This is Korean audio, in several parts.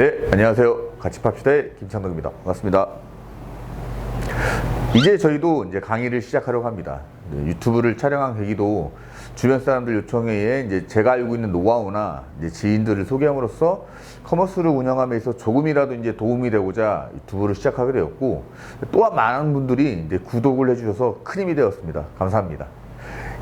네, 안녕하세요. 같이 팝시다의 김창덕입니다. 반갑습니다. 이제 저희도 이제 강의를 시작하려고 합니다. 네, 유튜브를 촬영한 계기도 주변 사람들 요청에 의해 이제 제가 알고 있는 노하우나 이제 지인들을 소개함으로써 커머스를 운영함에 있어 조금이라도 이제 도움이 되고자 유튜브를 시작하게 되었고 또한 많은 분들이 이제 구독을 해주셔서 큰 힘이 되었습니다. 감사합니다.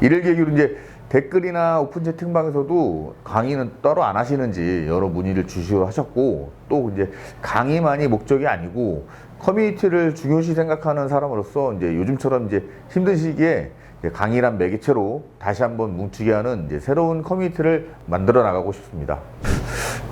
이를 계기로 이제 댓글이나 오픈 채팅방에서도 강의는 따로 안 하시는지 여러 문의를 주시고 하셨고 또 이제 강의만이 목적이 아니고 커뮤니티를 중요시 생각하는 사람으로서 이제 요즘처럼 이제 힘든 시기에 이제 강의란 매개체로 다시 한번 뭉치게 하는 이제 새로운 커뮤니티를 만들어 나가고 싶습니다.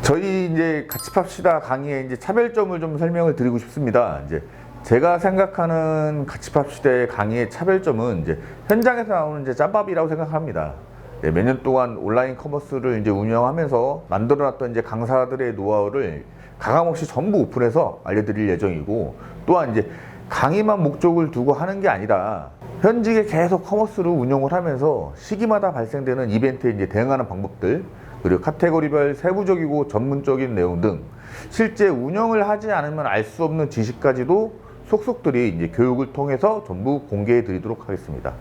저희 이제 같이 팝시다 강의의 이제 차별점을 좀 설명을 드리고 싶습니다. 이제 제가 생각하는 같이 팝시다의 강의의 차별점은 이제 현장에서 나오는 이제 짬밥이라고 생각합니다. 네, 몇년 동안 온라인 커머스를 이제 운영하면서 만들어놨던 이제 강사들의 노하우를 가감없이 전부 오픈해서 알려드릴 예정이고 또한 이제 강의만 목적을 두고 하는 게 아니라 현직에 계속 커머스를 운영을 하면서 시기마다 발생되는 이벤트에 이제 대응하는 방법들 그리고 카테고리별 세부적이고 전문적인 내용 등 실제 운영을 하지 않으면 알 수 없는 지식까지도 속속들이 이제 교육을 통해서 전부 공개해 드리도록 하겠습니다.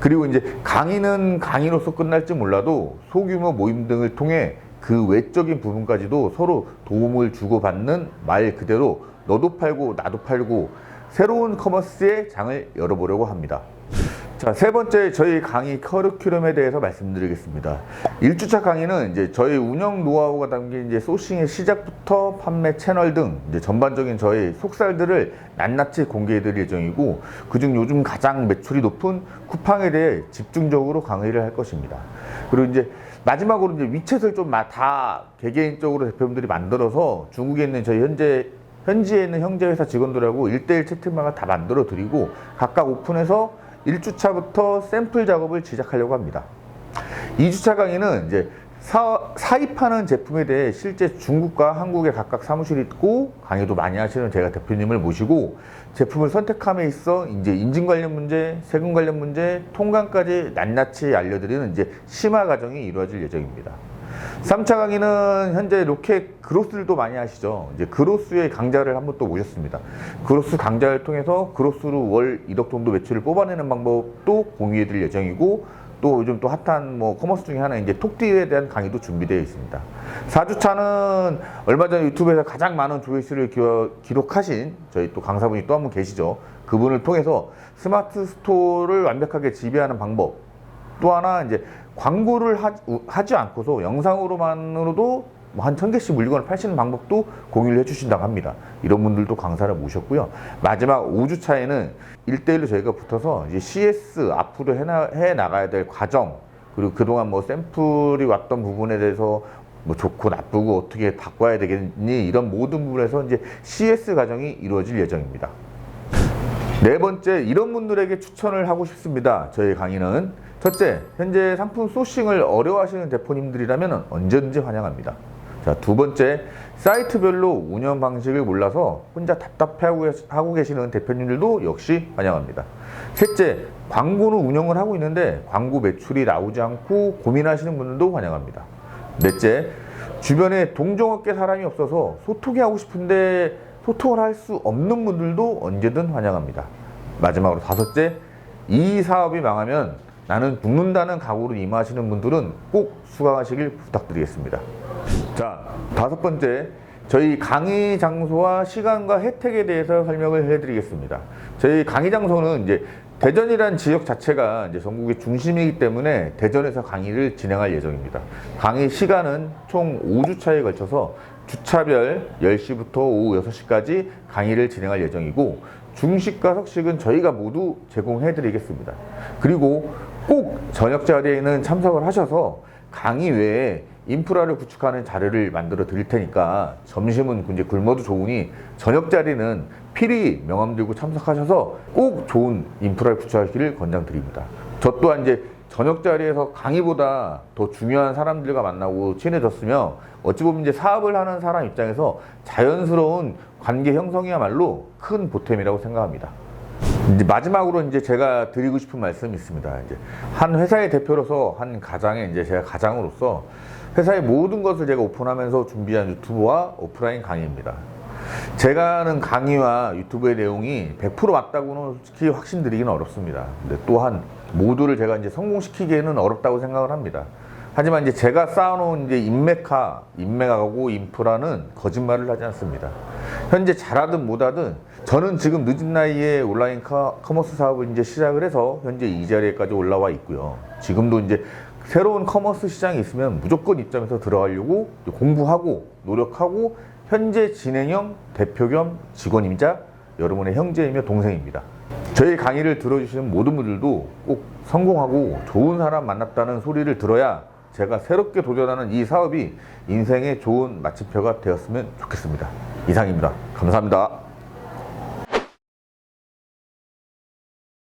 그리고 이제 강의는 강의로서 끝날지 몰라도 소규모 모임 등을 통해 그 외적인 부분까지도 서로 도움을 주고받는 말 그대로 너도 팔고 나도 팔고 새로운 커머스의 장을 열어보려고 합니다. 자, 세 번째 저희 강의 커리큘럼에 대해서 말씀드리겠습니다. 1주차 강의는 이제 저희 운영 노하우가 담긴 이제 소싱의 시작부터 판매 채널 등 이제 전반적인 저희 속살들을 낱낱이 공개해 드릴 예정이고 그중 요즘 가장 매출이 높은 쿠팡에 대해 집중적으로 강의를 할 것입니다. 그리고 이제 마지막으로 이제 위챗을 좀 다 개개인적으로 대표님들이 만들어서 중국에 있는 저희 현재 현지에 있는 형제 회사 직원들하고 1대1 채팅방을 다 만들어 드리고 각각 오픈해서 1주차부터 샘플 작업을 시작하려고 합니다. 2주차 강의는 이제 사, 사입하는 제품에 대해 실제 중국과 한국에 각각 사무실이 있고 강의도 많이 하시는 제가 대표님을 모시고 제품을 선택함에 있어 이제 인증 관련 문제, 세금 관련 문제, 통관까지 낱낱이 알려드리는 이제 심화 과정이 이루어질 예정입니다. 3차 강의는 현재 로켓 그로스들도 많이 하시죠. 이제 그로스의 강자를 한 번 또 모셨습니다. 그로스 강자를 통해서 그로스로 월 1억 정도 매출을 뽑아내는 방법도 공유해 드릴 예정이고 또 요즘 또 핫한 뭐 커머스 중에 하나 이제 톡디에 대한 강의도 준비되어 있습니다. 4주차는 얼마 전 유튜브에서 가장 많은 조회수를 기록하신 저희 또 강사분이 또 한 분 계시죠. 그분을 통해서 스마트 스토어를 완벽하게 지배하는 방법 또 하나 이제 광고를 하, 지 않고서 영상으로만으로도 뭐 한 천 개씩 물건을 파시는 방법도 공유를 해주신다고 합니다. 이런 분들도 강사를 모셨고요. 마지막 5주 차에는 1대1로 저희가 붙어서 이제 CS 앞으로 해나, 해 나가야 될 과정 그리고 그동안 뭐 샘플이 왔던 부분에 대해서 뭐 좋고 나쁘고 어떻게 바꿔야 되겠니 이런 모든 부분에서 이제 CS 과정이 이루어질 예정입니다. 네 번째 이런 분들에게 추천을 하고 싶습니다. 저희 강의는 첫째 현재 상품 소싱을 어려워하시는 대표님들이라면 언제든지 환영합니다. 자, 두 번째, 사이트별로 운영 방식을 몰라서 혼자 답답해하고 계시는 대표님들도 역시 환영합니다. 셋째, 광고는 운영을 하고 있는데 광고 매출이 나오지 않고 고민하시는 분들도 환영합니다. 넷째, 주변에 동종업계 사람이 없어서 소통이 하고 싶은데 소통을 할 수 없는 분들도 언제든 환영합니다. 마지막으로 다섯째, 이 사업이 망하면 나는 죽는다는 각오로 임하시는 분들은 꼭 수강하시길 부탁드리겠습니다. 자, 다섯 번째. 저희 강의 장소와 시간과 혜택에 대해서 설명을 해드리겠습니다. 저희 강의 장소는 이제 대전이란 지역 자체가 이제 전국의 중심이기 때문에 대전에서 강의를 진행할 예정입니다. 강의 시간은 총 5주차에 걸쳐서 주차별 10시부터 오후 6시까지 강의를 진행할 예정이고 중식과 석식은 저희가 모두 제공해 드리겠습니다. 그리고 꼭 저녁 자리에는 참석을 하셔서 강의 외에 인프라를 구축하는 자료를 만들어 드릴 테니까 점심은 이제 굶어도 좋으니 저녁 자리는 필히 명함 들고 참석하셔서 꼭 좋은 인프라를 구축하기를 권장드립니다. 저 또한 이제 저녁 자리에서 강의보다 더 중요한 사람들과 만나고 친해졌으며 어찌 보면 이제 사업을 하는 사람 입장에서 자연스러운 관계 형성이야말로 큰 보탬이라고 생각합니다. 이제 마지막으로 이제 제가 드리고 싶은 말씀이 있습니다. 이제 한 회사의 대표로서 한 가장에 이제 제가 가장으로서 회사의 모든 것을 제가 오픈하면서 준비한 유튜브와 오프라인 강의입니다. 제가 하는 강의와 유튜브의 내용이 100% 맞다고는 솔직히 확신드리기는 어렵습니다. 근데 또한 모두를 제가 이제 성공시키기에는 어렵다고 생각을 합니다. 하지만 이제 제가 쌓아놓은 이제 인맥화, 인맥하고 인프라는 거짓말을 하지 않습니다. 현재 잘하든 못하든 저는 지금 늦은 나이에 온라인 커, 커머스 사업을 이제 시작을 해서 현재 이 자리에까지 올라와 있고요. 지금도 이제 새로운 커머스 시장이 있으면 무조건 입점해서 들어가려고 공부하고 노력하고 현재 진행형 대표 겸 직원임자 여러분의 형제이며 동생입니다. 저희 강의를 들어주시는 모든 분들도 꼭 성공하고 좋은 사람 만났다는 소리를 들어야 제가 새롭게 도전하는 이 사업이 인생의 좋은 마침표가 되었으면 좋겠습니다. 이상입니다. 감사합니다.